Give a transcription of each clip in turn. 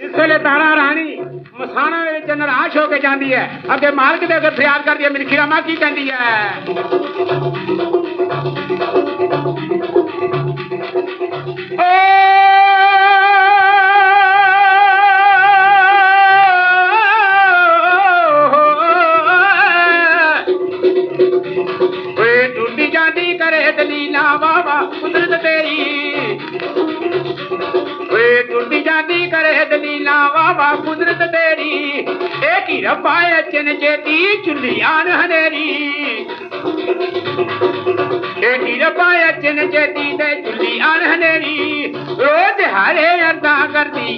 ਇਸ ਵੇਲੇ ਤਾਰਾ ਰਾਣੀ ਮਸਾਣਾ ਦੇ ਵਿੱਚ ਨਿਰਾਸ਼ ਹੋ ਕੇ ਜਾਂਦੀ ਹੈ ਅੱਗੇ ਮਾਲਕ ਦੇ ਅੱਗੇ ਫਰਿਆਦ ਕਰਦੀ ਹੈ ਮੇਰੀ ਖੀਰਾਮਾ ਕੀ ਕਹਿੰਦੀ ਹੈ ਓਏ ਟੁੱਟੀ ਜਾਂਦੀ ਕਰੇ ਦਲੀਲਾ ਵਾਵਾ ਕੁਦਰਤ ਤੇਰੀ रब्बा कुदरत तेरी, एक ही रब्बा अचन चेती चुलियान हनेरी। एक ही रब्बा अचन चेती ते चुलियान हनेरी, रोज हरे अरदा करती।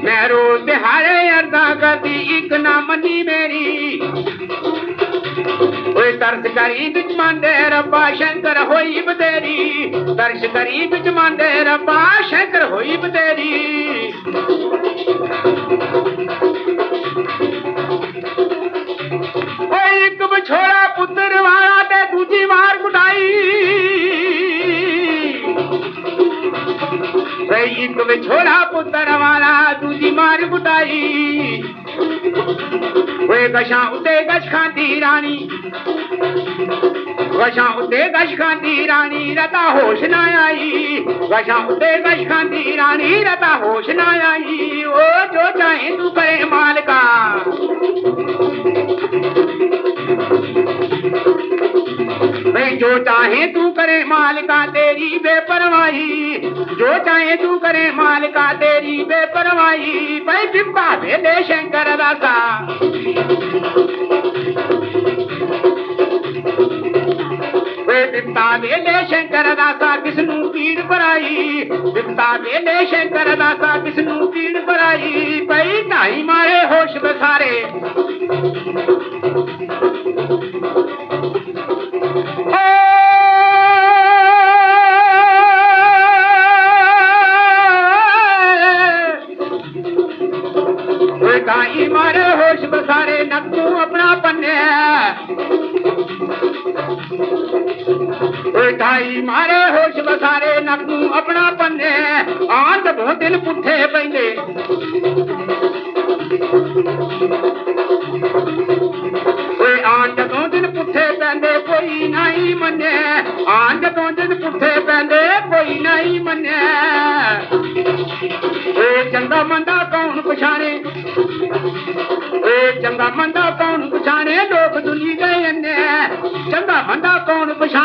मैं रोज हरे अदा करती एक ना मनी मेरी। ਤਰਸ ਕਰੀ ਵਿੱਚ ਮੰਦੇ ਰੱਬਾ ਸ਼ੰਕਰ ਹੋਈ ਬਤੇਰੀ ਤਰਸ ਕਰੀ ਵਿੱਚ ਮੰਦੇ ਰੱਬਾ ਸ਼ੰਕਰ ਹੋਈ ਬਤੇਰੀ ਓਏ ਇੱਕ ਵਿਛੋੜਾ ਪੁੱਤਰ ਵਾਲਾ ਤੇ ਦੂਜੀ ਵਾਰ ਕੁਟਾਈ ਵੇ ਇੱਕ ਵਿਛੋੜਾ ਪੁੱਤਰ ਵਾਲਾ ਦੂਜੀ ਮਾਰ ਕੁਟਾਈ वे गशा उते गश खाती रानी। गशा उते गश खाती रानी, रता होश ना आई। गशा उते गश खाती रानी, रता होश ना आई। ओ, जो चाहे तू करे मालका। मैं जो चाहे तू करे मालिका, तेरी बेपरवाही। जो चाहे तू करे मालिका, तेरी बेपरवाही। भाई बिम्बा भेले शंकर दासा वे शंकर दासा किसनु पीड़ पराई बिमता भेले शंकर दासा किसनु पीड़ पराई भाई ढाई मारे होश बसारे ਕਾਈ ਮਾਰੇ ਹੋਸ਼ ਬਸਾਰੇ ਨਾ ਤੂੰ ਆਪਣਾ ਪੰਨੇ। ਓਏ ਕਾਈ ਮਾਰੇ ਹੋਸ਼ ਬਸਾਰੇ ਨਾ ਤੂੰ ਆਪਣਾ ਪੰਨੇ। ਆਂਦ ਭੋ ਦਿਲ ਪੁੱਠੇ ਪੈਂਦੇ। ਓਏ ਆਂਦ ਭੋ ਦਿਲ ਪੁੱਠੇ ਪੈਂਦੇ, ਕੋਈ ਨਹੀਂ ਮੰਨੇ। ਆਂਦ ਭੋ ਦਿਲ ਪੁੱਠੇ ਪੈਂਦੇ, ਕੋਈ ਨਹੀਂ ਮੰਨੇ। ਏ ਚੰਗਾ ਮੰਦਾ ਕੌਣ ਪਛਾਣੇ? ਚੰਗਾ ਮੰਦਾ ਕੌਣ ਪਛਾਣੇ ਲੋਕ ਦੁਨੀ ਗਏ ਨੇ ਚੰਗਾ ਮੰਦਾ ਕੌਣ ਪਛਾਣੇ ਲੋਕ ਦੁਨੀ ਗਏ ਨੇ